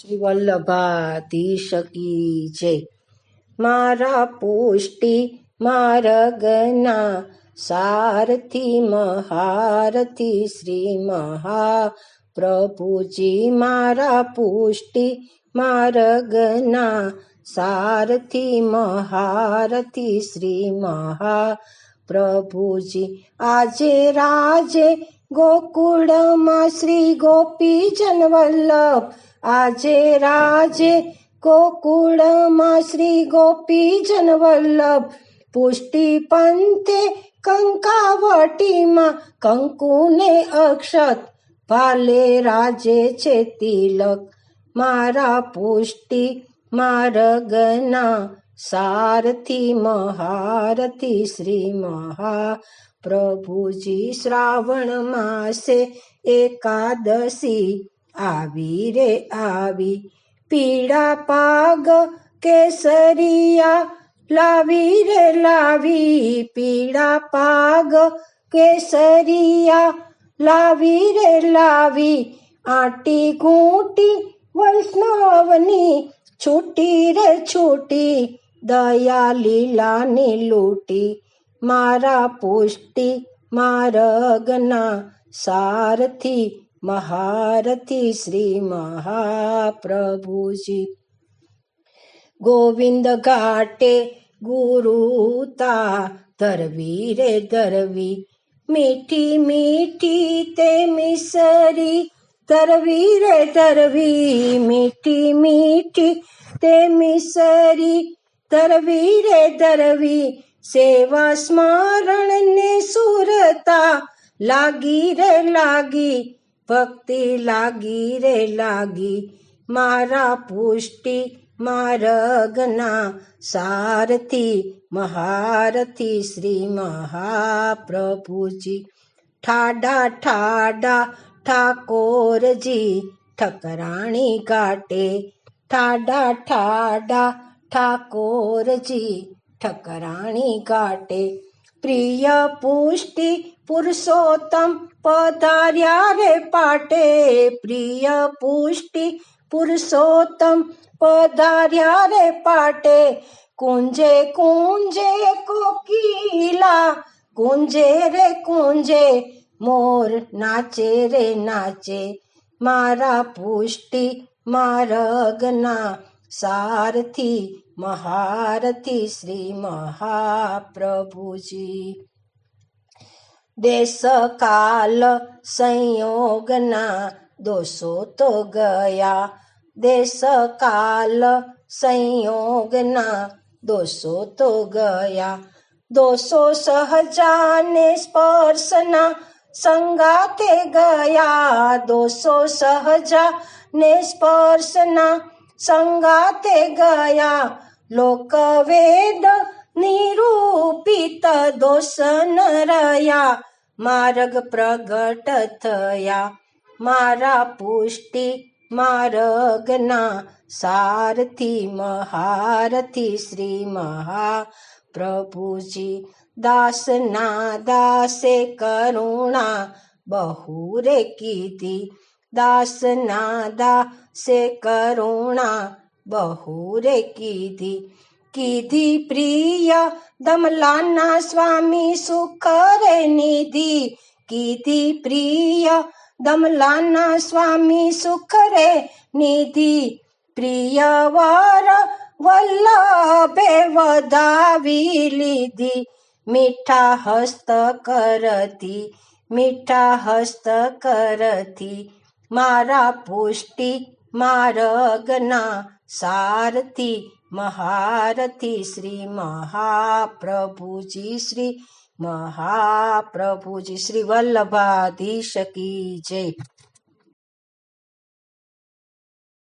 શ્રી વલ્લભાધીશ કી જય મારા પુષ્ટિ મારગના સારથી મહારથી શ્રી મહા પ્રભુજી મારા પુષ્ટિ મારગના સારથી મહારથી શ્રી મહા પ્રભુજી આજે રાજે ગોકુળમાં શ્રી ગોપી જનવલ્લભ આજે રાજે ગોકુળમાં શ્રી ગોપી જનવલ્લભ પુષ્ટિ પંથે કંકાવટીમાં કંકુને અક્ષત. ભાલે રાજે છે તિલક. મારા પુષ્ટિ મારગના સારથી મહારથી શ્રી મહા પ્રભુજી શ્રાવણ માસે એકાદશી આવી રે આવી. પીડા પાગ કેસરિયા લાવી રે લાવી. પીડા પાગ કેસરિયા લાવી રે લાવી. આટી ઘૂંટી વૈષ્ણવની છૂટી રે છૂટી. દયા લીલાની લૂટી મારા પુષ્ટિ મારગના સારથી, મહારથી શ્રી મહાપ્રભુજી. ગોવિંદ ઘાટે ગુરુતા ધરવી રે ધરવી, મીઠી મીઠી તે મિસરી ધરવી રે ધરવી, મીઠી મીઠી તે મિસરી ધરવી રે ધરવી સેવા સ્મરણ ને સુરતા લાગી રે, લાગી. ભક્તિ લાગી રે, લાગી. મારા પુષ્ટિ મારગના સારથી, મહારથી શ્રી મહાપ્રભુજી. ઠાડા ઠાડા, ઠાકોરજી, ઠકરાણી કાટે ઠાડા ઠાડા, ઠાકોરજી ઠકરાણી ઘાટે. પ્રિય પુષ્ટિ પુરુષોત્તમ પધાર્યા રે પાટે. પ્રિય પુષ્ટિ પુરુષોત્તમ પધાર્યા રે પાટે. કુંજે કુંજે કોકિલા, કુંજે રે કુંજે, મોર નાચે રે નાચે. મારા પુષ્ટિ માર્ગના સારથી મહારથી શ્રી મહાપ્રભુજી. દેશ કાલ સંયોગના દોષો તો ગયા. દેશ કાલ સંયોગના દોષો તો ગયા. દોષો સહજાને સ્પર્શના સંગાતે ગયા. દોષો સહજા ને સ્પર્શના સંગાતે ગયા. લોકવેદ નિરૂપિત દોષ ન રહ્યા. માર્ગ પ્રગટ થયા. મારા પુષ્ટિ માર્ગના સારથી મહારથી શ્રી મહા પ્રભુજી દાસના દાસે કરુણા બહુ રે કીધી. દાસના દાસે કરુણા બહુ રે કીધી. કીધી પ્રિય દમલાના સ્વામી સુખ રે નિધિ. કીધી પ્રિય દમલાના સ્વામી સુખ રે નિધિ. પ્રિય વર વલ્લભે વધાવી લીધી. મીઠા હસ્ત કરતી, મીઠા હસ્ત કરતી. મારા પુષ્ટિ માર્ગના સારથી મહારથી શ્રી મહાપ્રભુજી શ્રી મહાપ્રભુજી. શ્રી વલ્લભાધીશ કી જય.